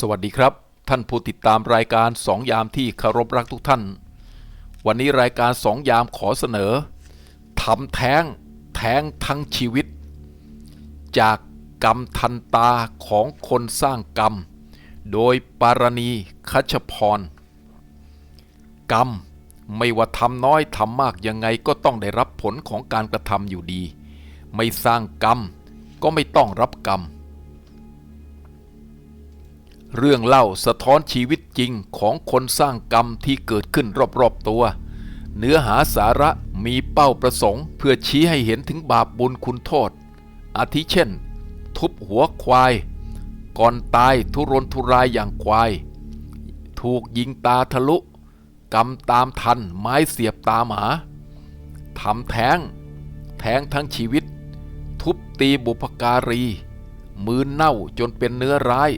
สวัสดีครับ ท่านผู้ติดตามรายการสองยามที่คารพรักทุกท่าน วันนี้รายการสองยามขอเสนอทำแท้งแท้งทั้งชีวิต จากกรรมทันตาของคนสร้างกรรม โดยปารณีคัชพร กรรมไม่ว่าทำน้อยทำมากยังไงก็ต้องได้รับผลของการกระทำอยู่ดี ไม่สร้างกรรมก็ไม่ต้องรับกรรม เรื่องเล่าสะท้อนชีวิตจริงของคนสร้างกรรมที่เกิดขึ้นรอบๆตัว เนื้อหาสาระมีเป้าประสงค์ เพื่อชี้ให้เห็นถึงบาปบุญคุณโทษ อาทิเช่น ทุบหัวควาย ก่อนตายทุรนทุรายอย่างควาย ถูกยิงตาทะลุ กำตามทันไม้เสียบตาหมาทำแท้ง แท้งทั้งชีวิต ทุบตีบุพการี มือเน่าจนเป็นเนื้อร้าย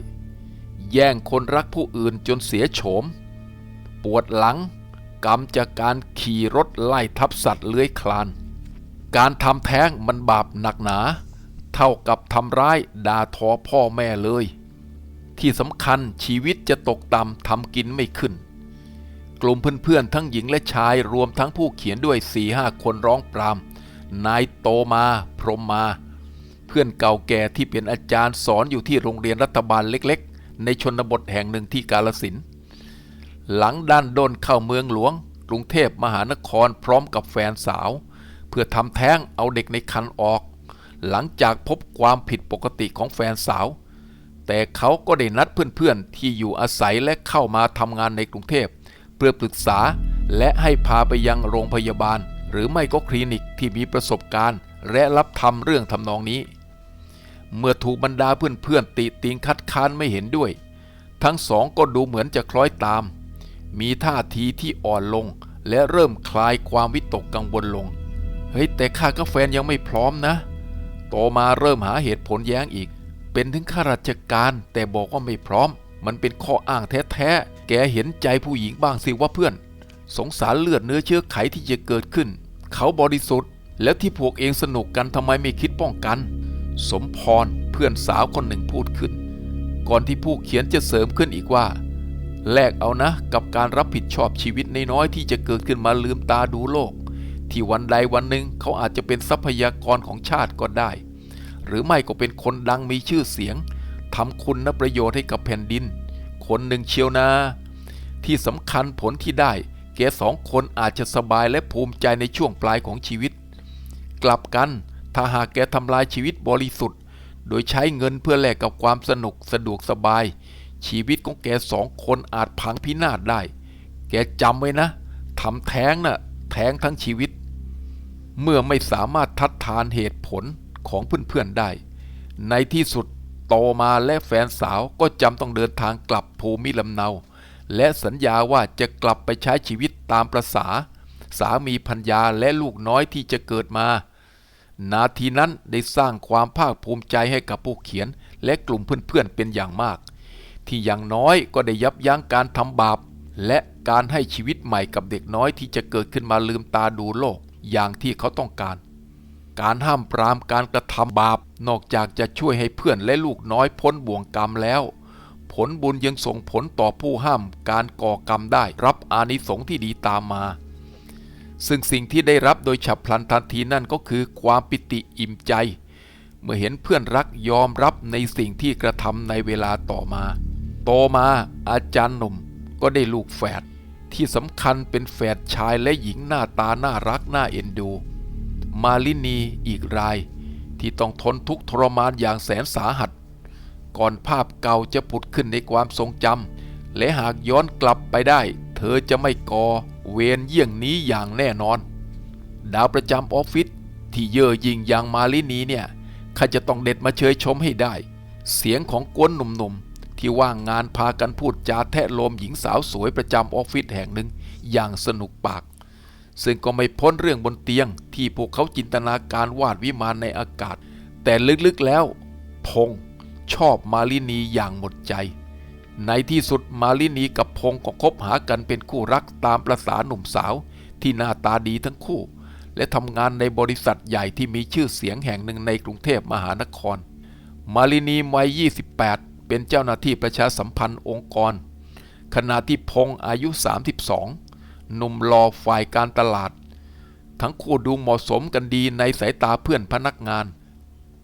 แย่งคนรักผู้อื่นจนเสียโฉม ปวดหลังกรรมจากการขี่รถไล่ทับสัตว์เลื้อยคลาน การทำแท้งมันบาปหนักหนา เท่ากับทำร้ายด่าทอพ่อแม่เลย ที่สำคัญชีวิตจะตกต่ำทำกินไม่ขึ้น กลุ่มเพื่อนๆทั้งหญิงและชายรวมทั้งผู้เขียนด้วยสี่ห้าคนร้องปรามนายโตมาพรมมา เพื่อนเก่าแก่ที่เป็นอาจารย์สอนอยู่ที่โรงเรียนรัฐบาลเล็ก ในชนบทแห่งหนึ่งที่กาลสิน หลังด้านด้นเข้าเมืองหลวง กรุงเทพมหานครพร้อมกับแฟนสาว เพื่อทำแท้งเอาเด็กในครรภ์ออก หลังจากพบความผิดปกติของแฟนสาว แต่เขาก็ได้นัดเพื่อนๆ ที่อยู่อาศัยและเข้ามาทำงานในกรุงเทพเพื่อปรึกษาและให้พาไปยังโรงพยาบาล หรือไม่ก็คลินิกที่มีประสบการณ์ และรับทำเรื่องทำนองนี้ เมื่อถูกบรรดาเพื่อนๆติติงคัดค้านไม่เห็นด้วย ทั้งสองก็ดูเหมือนจะคล้อยตาม มีท่าทีที่อ่อนลงและเริ่มคลายความวิตกกังวลลง เฮ้ยแต่ข้ากับแฟนยังไม่พร้อมนะโตมาเริ่มหาเหตุผลแย้งอีก เป็นถึงข้าราชการแต่บอกว่าไม่พร้อม มันเป็นข้ออ้างแท้ๆ แกเห็นใจผู้หญิงบ้างสิว่าเพื่อน สงสารเลือดเนื้อเชื้อไขที่จะเกิดขึ้น เขาบริสุทธิ์ แล้วที่พวกเองสนุกกันทำไมไม่คิดป้องกัน สมพรเพื่อนสาวคนหนึ่งพูดขึ้น ก่อนที่ผู้เขียนจะเสริมขึ้นอีกว่า แลกเอานะกับการรับผิดชอบชีวิตนน้อยที่จะเกิดขึ้นมาลืมตาดูโลก ที่วันใดวันหนึ่งเขาอาจจะเป็นทรัพยากรของชาติก็ได้ หรือไม่ก็เป็นคนดังมีชื่อเสียงทำคุณนประโยชน์ให้กับแผ่นดิน คนหนึ่งเชียวนาที่สำคัญผลที่ได้แกสองคนอาจจะสบายและภูมิใจในช่วงปลายของชีวิต กลับกัน ถ้าหากแกทำลายชีวิตบริสุทธิ์ โดยใช้เงินเพื่อแลกกับความสนุกสะดวกสบาย ชีวิตของแกสองคนอาจพังพินาศได้ แกจำไว้นะทำแท้งนะ่ะแท้งทั้งชีวิต เมื่อไม่สามารถทัดทานเหตุผลของเพื่อนๆได้ ในที่สุดโตมาและแฟนสาวก็จำต้องเดินทางกลับภูมิลำเนา และสัญญาว่าจะกลับไปใช้ชีวิตตามประษา สามีพัญญาและลูกน้อยที่จะเกิดมา นาทีนั้นได้สร้างความภาคภูมิใจให้กับผู้เขียน และกลุ่มเพื่อนๆเป็นอย่างมาก ที่อย่างน้อยก็ได้ยับยั้งการทำบาป และการให้ชีวิตใหม่กับเด็กน้อยที่จะเกิดขึ้นมาลืมตาดูโลกอย่างที่เขาต้องการ การห้ามปรามการกระทำบาปนอกจากจะช่วยให้เพื่อนและลูกน้อยพ้นบ่วงกรรมแล้ว ผลบุญยังส่งผลต่อผู้ห้ามการก่อกรรมได้รับอานิสงส์ที่ดีตามมา ซึ่งสิ่งที่ได้รับโดยฉับพลันทันทีนั่นก็คือความปิติอิ่มใจ เมื่อเห็นเพื่อนรักยอมรับในสิ่งที่กระทำในเวลาต่อมา โตมาอาจารย์หนุ่มก็ได้ลูกแฝดที่สำคัญเป็นแฝดชายและหญิงหน้าตาน่ารักน่าเอ็นดู มาลินีอีกราย ที่ต้องทนทุกข์ทรมานอย่างแสนสาหัส ก่อนภาพเก่าจะผุดขึ้นในความทรงจำและหากย้อนกลับไปได้ เธอจะไม่ก่อ เวรเยี่ยงนี้อย่างแน่นอน ดาวประจำออฟฟิศที่เย่อหยิ่งอย่างมาลินีเนี่ยข้าจะต้องเด็ดมาเชยชมให้ได้ เสียงของกวนหนุ่มๆ ที่ว่างงานพากันพูดจาแทะโลมหญิงสาวสวยประจำออฟฟิศแห่งหนึ่งอย่างสนุกปาก ซึ่งก็ไม่พ้นเรื่องบนเตียงที่พวกเขาจินตนาการวาดวิมานในอากาศ แต่ลึกๆแล้ว พงชอบมาลินีอย่างหมดใจ ในที่สุดมาลินีกับพงษ์ก็คบหากันเป็นคู่รักตามประษาหนุ่มสาว ที่หน้าตาดีทั้งคู่ และทำงานในบริษัทใหญ่ที่มีชื่อเสียงแห่งหนึ่งในกรุงเทพมหานคร มาลินีวัย 28เเป็นเจ้าหน้าที่ประชาสัมพันธ์องค์กร ขณะที่พงษ์อายุ 32 หนุ่มรอฝ่ายการตลาด ทั้งคู่ดูเหมาะสมกันดีในสายตาเพื่อนพนักงาน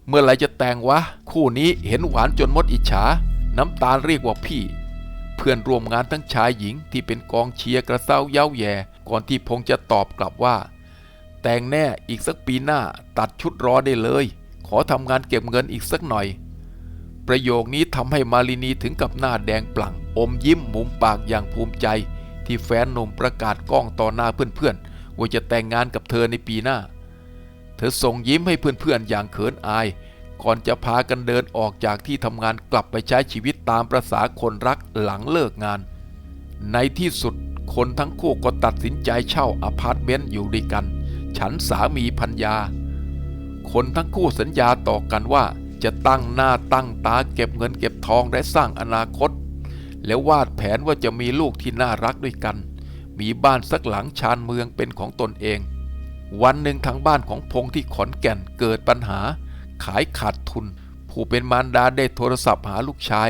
เมื่อไรจะแต่งวะ คู่นี้เห็นหวานจนมดอิจฉา น้ำตาลเรียกว่าพี่ เพื่อนร่วมงานทั้งชายหญิงที่เป็นกองเชียร์กระเซ้าเย้าแย่ก่อนที่พงจะตอบกลับว่า แต่งแน่อีกสักปีหน้าตัดชุดรอได้เลย ขอทำงานเก็บเงินอีกสักหน่อย ประโยคนี้ทำให้มาลินีถึงกับหน้าแดงปลั่ง อมยิ้มมุมปากอย่างภูมิใจ ที่แฟนหนุ่มประกาศกล้องต่อหน้าเพื่อนๆว่าจะแต่งงานกับเธอในปีหน้า เธอส่งยิ้มให้เพื่อนๆอย่างเขินอาย ก่อนจะพากันเดินออกจากที่ทำงานกลับไปใช้ชีวิตตามประษาคนรักหลังเลิกงาน ในที่สุดคนทั้งคู่ก็ตัดสินใจเช่าอพาร์ตเมนต์อยู่ด้วยกัน ฉันสามีพัญญา คนทั้งคู่สัญญาต่อกันว่าจะตั้งหน้าตั้งตาเก็บเงินเก็บทองและสร้างอนาคต แล้ววาดแผนว่าจะมีลูกที่น่ารักด้วยกัน มีบ้านสักหลังชานเมืองเป็นของตนเอง วันหนึ่งทางบ้านของพงษ์ที่ขอนแก่นเกิดปัญหา ขายขาดทุน ผู้เป็นมารดาได้โทรศัพท์หาลูกชาย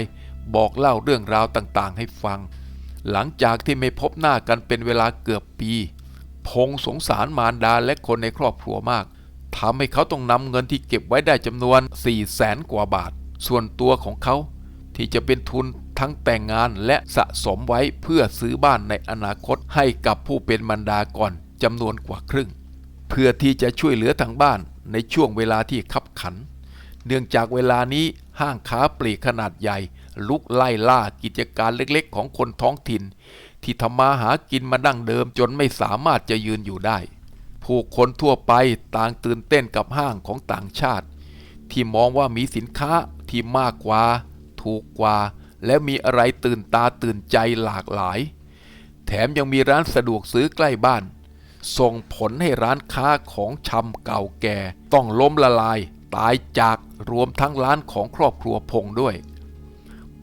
บอกเล่าเรื่องราวต่างๆ ให้ฟัง หลังจากที่ไม่พบหน้ากันเป็นเวลาเกือบปี พงสงสารมารดาและคนในครอบครัวมากทำให้เขาต้องนำเงินที่เก็บไว้ได้จำนวน4ี่แสนกว่าบาท ส่วนตัวของเขาที่จะเป็นทุนทั้งแต่งงานและสะสมไว้เพื่อซื้อบ้านในอนาคตให้กับผู้เป็นมารดาก่อนจำนวนกว่าครึ่ง เพื่อที่จะช่วยเหลือทางบ้าน ในช่วงเวลาที่ขับขัน เนื่องจากเวลานี้ห้างค้าปลีกขนาดใหญ่ ลุกไล่ล่ากิจการเล็กๆ ของคนท้องถิ่น ที่ทำมาหากินมาดั้งเดิมจนไม่สามารถจะยืนอยู่ได้ ผู้คนทั่วไปต่างตื่นเต้นกับห้างของต่างชาติ ที่มองว่ามีสินค้าที่มากกว่า ถูกกว่า และมีอะไรตื่นตาตื่นใจหลากหลาย แถมยังมีร้านสะดวกซื้อใกล้บ้าน ส่งผลให้ร้านค้าของชำเก่าแก่ ต้องล้มละลาย ตายจากรวมทั้งร้านของครอบครัวพงด้วย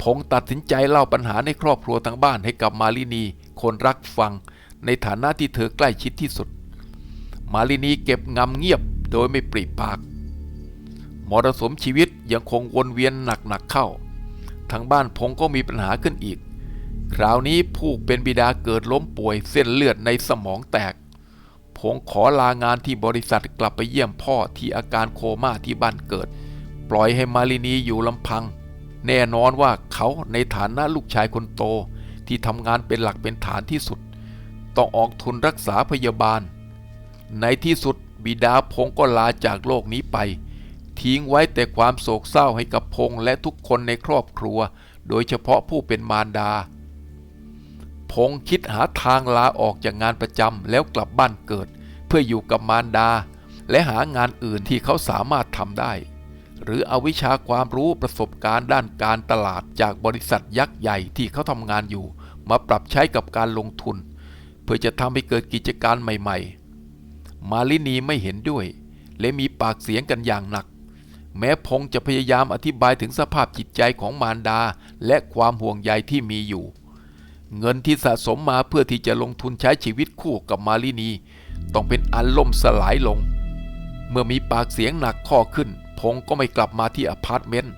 พงตัดสินใจเล่าปัญหาในครอบครัวทั้งบ้านให้กับมาลินี คนรักฟัง ในฐานะที่เธอใกล้ชิดที่สุด มาลินีเก็บงำเงียบโดยไม่ปริปากมรสมชีวิตยังคงวนเวียนหนักๆเข้าทางบ้านพงก็มีปัญหาขึ้นอีก คราวนี้ผู้เป็นบิดาเกิดล้มป่วยเส้นเลือดในสมองแตก พงขอลางานที่บริษัทกลับไปเยี่ยมพ่อที่อาการโคม่าที่บ้านเกิด ปล่อยให้มาลินีอยู่ลำพัง แน่นอนว่าเขาในฐานะลูกชายคนโต ที่ทำงานเป็นหลักเป็นฐานที่สุด ต้องออกทุนรักษาพยาบาล ในที่สุดบิดาพงก็ลาจากโลกนี้ไป ทิ้งไว้แต่ความโศกเศร้าให้กับพงและทุกคนในครอบครัว โดยเฉพาะผู้เป็นมารดา พงคิดหาทางลาออกจากงานประจำแล้วกลับบ้านเกิด เพื่ออยู่กับมารดา และหางานอื่นที่เขาสามารถทำได้ หรือเอาวิชาความรู้ประสบการณ์ด้านการตลาดจากบริษัทยักษ์ใหญ่ที่เขาทำงานอยู่ มาปรับใช้กับการลงทุน เพื่อจะทำให้เกิดกิจการใหม่ ๆ มาลินีไม่เห็นด้วย และมีปากเสียงกันอย่างหนัก แม้พงจะพยายามอธิบายถึงสภาพจิตใจของมารดาและความห่วงใยที่มีอยู่ เงินที่สะสมมาเพื่อที่จะลงทุนใช้ชีวิตคู่กับมาลินี ต้องเป็นอันล่มสลายลง เมื่อมีปากเสียงหนักข้อขึ้น พงก็ไม่กลับมาที่อพาร์ตเมนต์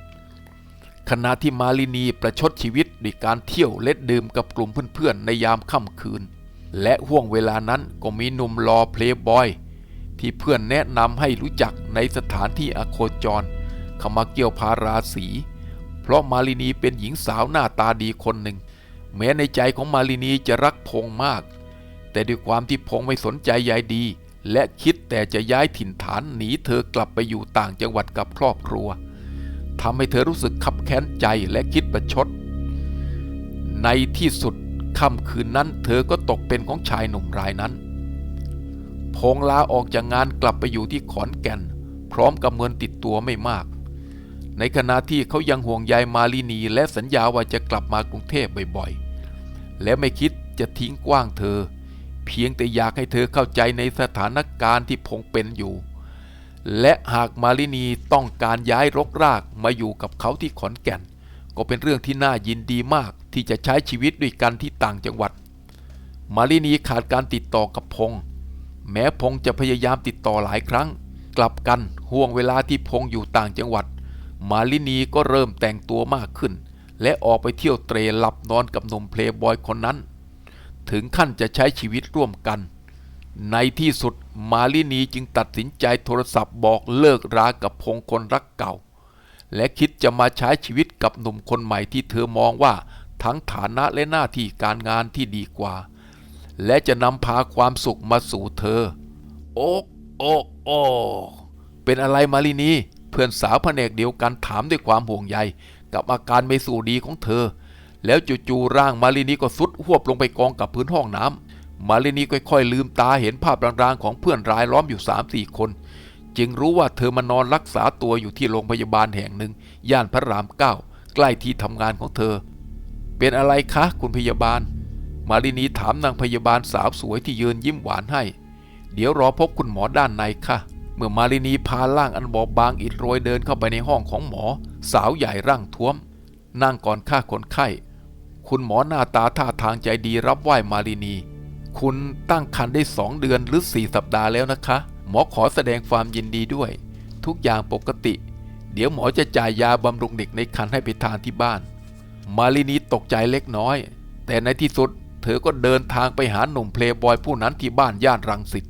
ขณะที่มาลินีประชดชีวิตด้วยการเที่ยวเล็ดดื่มกับกลุ่มเพื่อนๆ ในยามค่ำคืน และห่วงเวลานั้นก็มีหนุ่มรอเพลย์บอย ที่เพื่อนแนะนำให้รู้จักในสถานที่อโคจรเข้ามาเกี่ยวพาราสี เพราะมาลินีเป็นหญิงสาวหน้าตาดีคนหนึ่ง แม้ในใจของมาลินีจะรักพงมาก แต่ด้วยความที่พงไม่สนใจใยดี และคิดแต่จะย้ายถิ่นฐานหนีเธอกลับไปอยู่ต่างจังหวัดกับครอบครัวทำให้เธอรู้สึกขับแค้นใจและคิดประชด ในที่สุดค่ำคืนนั้น เธอก็ตกเป็นของชายหนุ่มรายนั้น พงลาออกจากงานกลับไปอยู่ที่ขอนแก่น พร้อมกับเงินติดตัวไม่มาก ในขณะที่เขายังห่วงใยมาลินีและสัญญาว่าจะกลับมากรุงเทพบ่อยๆ และไม่คิดจะทิ้งกว้างเธอ เพียงแต่อยากให้เธอเข้าใจในสถานการณ์ที่พงเป็นอยู่ และหากมาลินีต้องการย้ายรกรากมาอยู่กับเขาที่ขอนแก่น ก็เป็นเรื่องที่น่ายินดีมากที่จะใช้ชีวิตด้วยกันที่ต่างจังหวัด มาลินีขาดการติดต่อกับพง แม้พงจะพยายามติดต่อหลายครั้ง กลับกันห่วงเวลาที่พงอยู่ต่างจังหวัด มาลินีก็เริ่มแต่งตัวมากขึ้น และออกไปเที่ยวเตรหลับนอนกับหนุ่มเพลย์บอยคนนั้น ถึงขั้นจะใช้ชีวิตร่วมกัน ในที่สุดมาลินีจึงตัดสินใจโทรศัพท์บอกเลิกรากับพงคนรักเก่า และคิดจะมาใช้ชีวิตกับหนุ่มคนใหม่ที่เธอมองว่าทั้งฐานะและหน้าที่การงานที่ดีกว่า และจะนำพาความสุขมาสู่เธอ โอกโอกโอกเป็นอะไรมาลินีเพื่อนสาวแผนกเดียวกันถามด้วยความห่วงใย กับอาการไม่สู่ดีของเธอ แล้วจู่ๆร่างมาลินีก็สุดหวบลงไปกองกับพื้นห้องน้ำมาลินีค่อยๆลืมตาเห็นภาพรางๆของเพื่อนรายล้อมอยู่สามสี่คน จึงรู้ว่าเธอมานอนรักษาตัวอยู่ที่โรงพยาบาลแห่งหนึ่ง ย่านพระรามเก้าใกล้ที่ทำงานของเธอ เป็นอะไรคะคุณพยาบาล มาลินีถามนางพยาบาลสาวสวยที่ยืนยิ้มหวานให้ เดี๋ยวรอพบคุณหมอด้านในค่ะ เมื่อมาลินีพาร่างอันบอบบางอิดโรยเดินเข้าไปในห้องของหมอ สาวใหญ่ร่างท้วม นั่งก่อนค่าคนไข้ คุณหมอหน้าตาท่าทางใจดีรับไหว้มาลินี คุณตั้งครรภ์ได้สองเดือนหรือสี่สัปดาห์แล้วนะคะ หมอขอแสดงความยินดีด้วย ทุกอย่างปกติ เดี๋ยวหมอจะจ่ายยาบำรุงเด็กในครรภ์ให้ไปทานที่บ้าน มาลินีตกใจเล็กน้อย แต่ในที่สุดเธอก็เดินทางไปหาหนุ่มเพลย์บอยผู้นั้นที่บ้านย่านรังสิต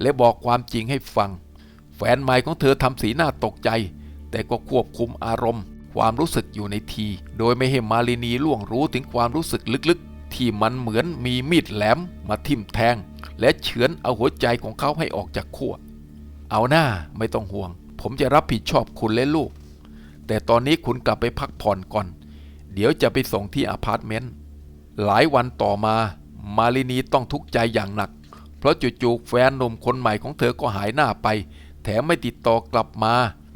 และบอกความจริงให้ฟัง แฟนใหม่ของเธอทำสีหน้าตกใจ แต่ก็ควบคุมอารมณ์ ความรู้สึกอยู่ในที โดยไม่ให้มาลินีล่วงรู้ถึงความรู้สึกลึกๆ ที่มันเหมือนมีมีดแหลมมาทิ่มแทง และเฉือนเอาหัวใจของเขาให้ออกจากขั้วเอาหน้าไม่ต้องห่วง ผมจะรับผิดชอบคุณและลูก แต่ตอนนี้คุณกลับไปพักผ่อนก่อน เดี๋ยวจะไปส่งที่อพาร์ตเมนต์หลายวันต่อมามาลินีต้องทุกข์ใจอย่างหนัก เพราะจู่ๆแฟนหนุ่มคนใหม่ของเธอก็หายหน้าไป แถมไม่ติดต่อกลับมา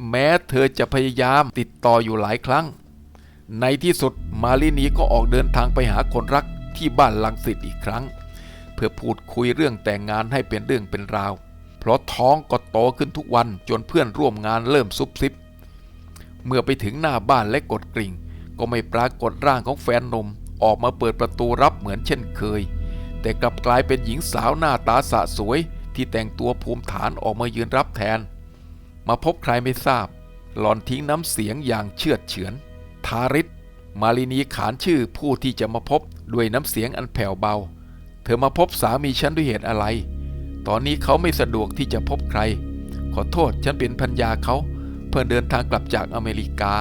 แม้เธอจะพยายามติดต่ออยู่หลายครั้ง ในที่สุดมาลินีก็ออกเดินทางไปหาคนรักที่บ้านลังสิตอีกครั้ง เพื่อพูดคุยเรื่องแต่งงานให้เป็นเรื่องเป็นราว เพราะท้องก็โตขึ้นทุกวันจนเพื่อนร่วมงานเริ่มซุบซิบ เมื่อไปถึงหน้าบ้านและกดกริ่ง ก็ไม่ปรากฏร่างของแฟนนมออกมาเปิดประตูรับเหมือนเช่นเคย แต่กลับกลายเป็นหญิงสาวหน้าตาสะสวย ที่แต่งตัวภูมิฐานออกมายืนรับแทน มาพบใครไม่ทราบ หลอนทิ้งน้ำเสียงอย่างเชื่อดเฉือน ทาริศมาลินีขานชื่อผู้ที่จะมาพบด้วยน้ำเสียงอันแผ่วเบา เธอมาพบสามีฉันด้วยเหตุอะไร ตอนนี้เขาไม่สะดวกที่จะพบใคร ขอโทษฉันเป็นพันยาเขา เพื่อเดินทางกลับจากอเมริกา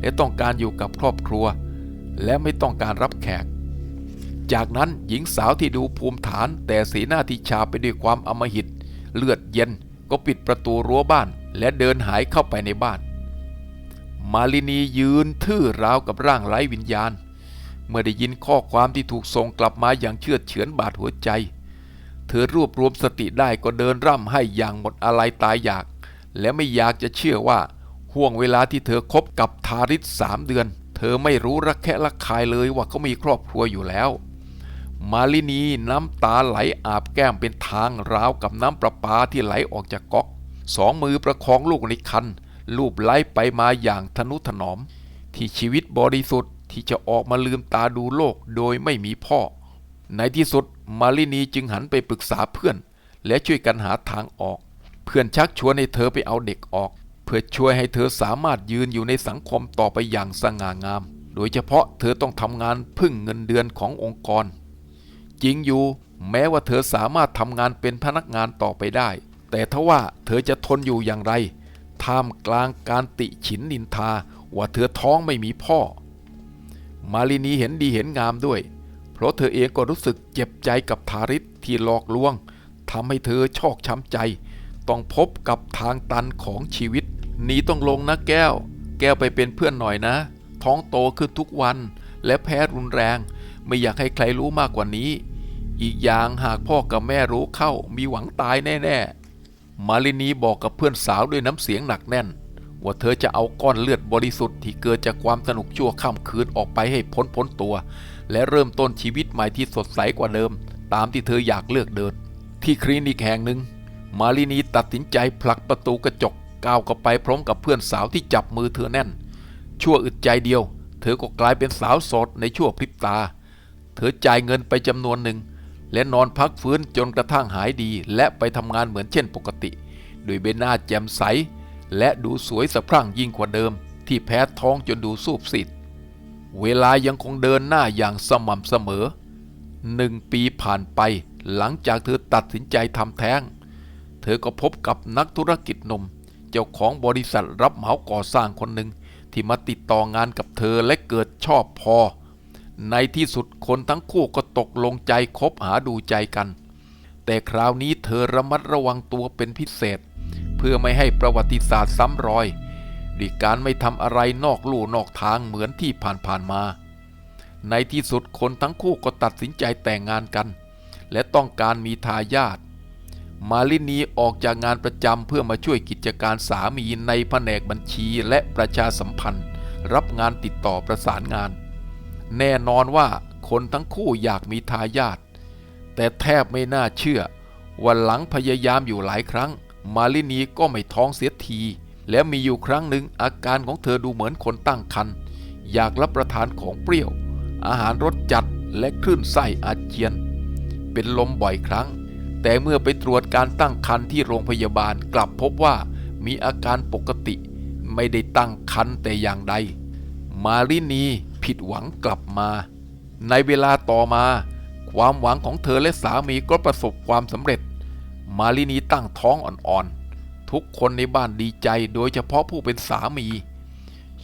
และต้องการอยู่กับครอบครัว และไม่ต้องการรับแขก จากนั้นหญิงสาวที่ดูภูมิฐานแต่สีหน้าที่ชาไปด้วยความอมหิต เลือดเย็นก็ปิดประตูรั้วบ้านและเดินหายเข้าไปในบ้าน มาลินียืนทื่อราวกับร่างไร้วิญญาณ เมื่อได้ยินข้อความที่ถูกส่งกลับมาอย่างเชื่อเฉือนบาดหัวใจ เธอรวบรวมสติได้ก็เดินร่ำให้อย่างหมดอะไรตายอยาก และไม่อยากจะเชื่อว่าห่วงเวลาที่เธอคบกับทาริศสามเดือน เธอไม่รู้รักแค่รักคายเลยว่าเขามีครอบครัวอยู่แล้ว มาลินีน้ำตาไหลอาบแก้มเป็นทางราวกับน้ำประปาที่ไหลออกจากก๊อกสองมือประคองลูกในคันลูบไล้ไปมาอย่างทนุถนอม ที่ชีวิตบริสุทธิ์ที่จะออกมาลืมตาดูโลกโดยไม่มีพ่อ ในที่สุดมาลินีจึงหันไปปรึกษาเพื่อน และช่วยกันหาทางออก เพื่อนชักชวนให้เธอไปเอาเด็กออก เพื่อช่วยให้เธอสามารถยืนอยู่ในสังคมต่อไปอย่างสง่างาม โดยเฉพาะเธอต้องทำงานพึ่งเงินเดือนขององค์กร จริงอยู่ แม้ว่าเธอสามารถทำงานเป็นพนักงานต่อไปได้ แต่ทว่าเธอจะทนอยู่อย่างไร ท่ามกลางการติฉินนินทาว่าเธอท้องไม่มีพ่อ มาลินีเห็นดีเห็นงามด้วย เพราะเธอเองก็รู้สึกเจ็บใจกับทาริศที่หลอกลวงทำให้เธอชอกช้ำใจ ต้องพบกับทางตันของชีวิตหนีต้องลงนะแก้ว แก้วไปเป็นเพื่อนหน่อยนะ ท้องโตขึ้นทุกวันและแพ้รุนแรง ไม่อยากให้ใครรู้มากกว่านี้ อีกอย่างหากพ่อกับแม่รู้เข้ามีหวังตายแน่ๆ มาลินีบอกกับเพื่อนสาวด้วยน้ำเสียงหนักแน่น ว่าเธอจะเอาก้อนเลือดบริสุทธิ์ที่เกิดจากความสนุกชั่วข้ามคืนออกไปให้พ้นพ้นตัว และเริ่มต้นชีวิตใหม่ที่สดใสกว่าเดิม ตามที่เธออยากเลือกเดิน ที่คลินิกแห่งหนึ่ง มาลินีตัดสินใจผลักประตูกระจกก้าวเข้าไปพร้อมกับเพื่อนสาวที่จับมือเธอแน่น ชั่วอึดใจเดียว เธอก็กลายเป็นสาวโสดในชั่วพริบตา เธอจ่ายเงินไปจำนวนหนึ่ง และนอนพักฟื้นจนกระทั่งหายดีและไปทำงานเหมือนเช่นปกติ โดยเบหน้าแจ่มใส และดูสวยสะพรั่งยิ่งกว่าเดิม ที่แพ้ท้องจนดูสูบสิดเวลายังคงเดินหน้าอย่างสม่ำเสมอหนึ่งปีผ่านไปหลังจากเธอตัดสินใจทำแท้ง เธอก็พบกับนักธุรกิจนม เจ้าของบริษัทรับเหมาก่อสร้างคนหนึ่งที่มาติดต่องานกับเธอและเกิดชอบพอ ในที่สุดคนทั้งคู่ก็ตกลงใจคบหาดูใจกัน แต่คราวนี้เธอระมัดระวังตัวเป็นพิเศษ เพื่อไม่ให้ประวัติศาสตร์ซ้ำรอยด้วยการไม่ทำอะไรนอกลู่นอกทางเหมือนที่ผ่านๆมา ในที่สุดคนทั้งคู่ก็ตัดสินใจแต่งงานกัน และต้องการมีทายาทมาลินีออกจากงานประจำเพื่อมาช่วยกิจการสามีในแผนกบัญชีและประชาสัมพันธ์ รับงานติดต่อประสานงาน แน่นอนว่าคนทั้งคู่อยากมีทายาทแต่แทบไม่น่าเชื่อว่าหลังพยายามอยู่หลายครั้ง มาลินีก็ไม่ท้องเสียที และมีอยู่ครั้งหนึ่งอาการของเธอดูเหมือนคนตั้งครรภ์อยากรับประทานของเปรี้ยว อาหารรสจัดและคลื่นไส้อาเจียน เป็นลมบ่อยครั้ง แต่เมื่อไปตรวจการตั้งครรภ์ที่โรงพยาบาลกลับพบว่ามีอาการปกติ ไม่ได้ตั้งครรภ์แต่อย่างใด มาลินีผิดหวังกลับมา ในเวลาต่อมา ความหวังของเธอและสามีก็ประสบความสำเร็จ มาลินีตั้งท้องอ่อนๆ ทุกคนในบ้านดีใจโดยเฉพาะผู้เป็นสามี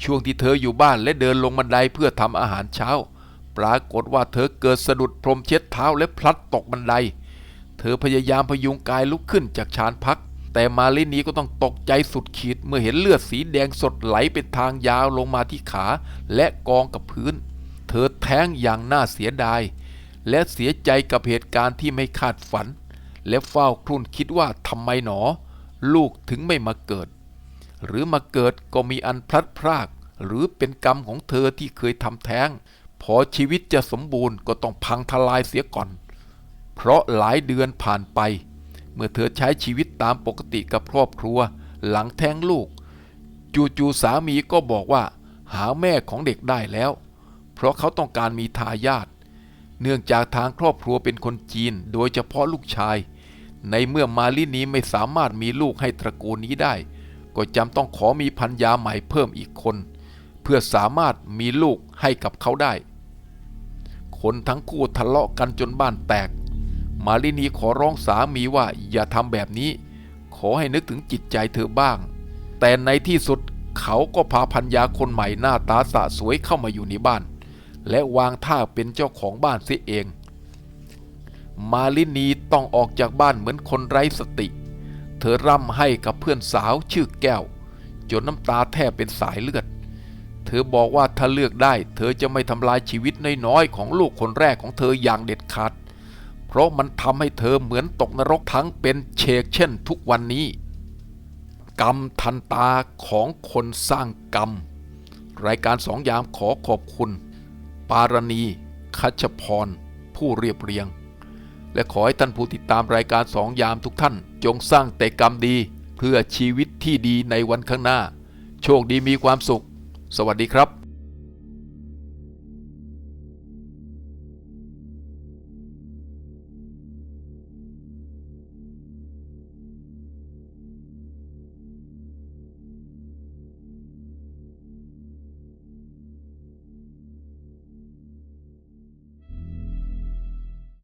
ช่วงที่เธออยู่บ้านและเดินลงบันไดเพื่อทำอาหารเช้า ปรากฏว่าเธอเกิดสะดุดพรมเช็ดเท้าและพลัดตกบันได เธอพยายามพยุงกายลุกขึ้นจากชานพัก แต่มาลินีก็ต้องตกใจสุดขีดเมื่อเห็นเลือดสีแดงสดไหลเป็นทางยาวลงมาที่ขาและกองกับพื้น เธอแท้งอย่างน่าเสียดาย และเสียใจกับเหตุการณ์ที่ไม่คาดฝัน และเฝ้าครุ่นคิดว่าทำไมหนอ ลูกถึงไม่มาเกิด หรือมาเกิดก็มีอันพลัดพราก หรือเป็นกรรมของเธอที่เคยทำแท้ง พอชีวิตจะสมบูรณ์ก็ต้องพังทลายเสียก่อน เพราะหลายเดือนผ่านไป เมื่อเธอใช้ชีวิตตามปกติกับครอบครัว หลังแท้งลูก จู่ๆสามีก็บอกว่า หาแม่ของเด็กได้แล้ว เพราะเขาต้องการมีทายาทเนื่องจากทางครอบครัวเป็นคนจีน โดยเฉพาะลูกชาย ในเมื่อมาลินีไม่สามารถมีลูกให้ตระกูลนี้ได้ ก็จำต้องขอมีพันยาใหม่เพิ่มอีกคน เพื่อสามารถมีลูกให้กับเขาได้ คนทั้งคู่ทะเลาะกันจนบ้านแตก มาลินีขอร้องสามีว่าอย่าทำแบบนี้ ขอให้นึกถึงจิตใจเธอบ้าง แต่ในที่สุดเขาก็พาพันยาคนใหม่หน้าตาสะสวยเข้ามาอยู่ในบ้าน และวางท่าเป็นเจ้าของบ้านเสียเอง มาลินีต้องออกจากบ้านเหมือนคนไร้สติ เธอร่ำให้กับเพื่อนสาวชื่อแก้ว จนน้ำตาแทบเป็นสายเลือด เธอบอกว่าถ้าเลือกได้ เธอจะไม่ทำลายชีวิตน้อยๆของลูกคนแรกของเธออย่างเด็ดขาด เพราะมันทำให้เธอเหมือนตกนรกทั้งเป็นเชกเช่นทุกวันนี้ กรรมทันตาของคนสร้างกรรม รายการสองยามขอขอบคุณ ปารณีคัชพร ผู้เรียบเรียง และขอให้ท่านผู้ติดตามรายการสองยามทุกท่าน จงสร้างแต่กรรมดี เพื่อชีวิตที่ดีในวันข้างหน้า โชคดีมีความสุข สวัสดีครับ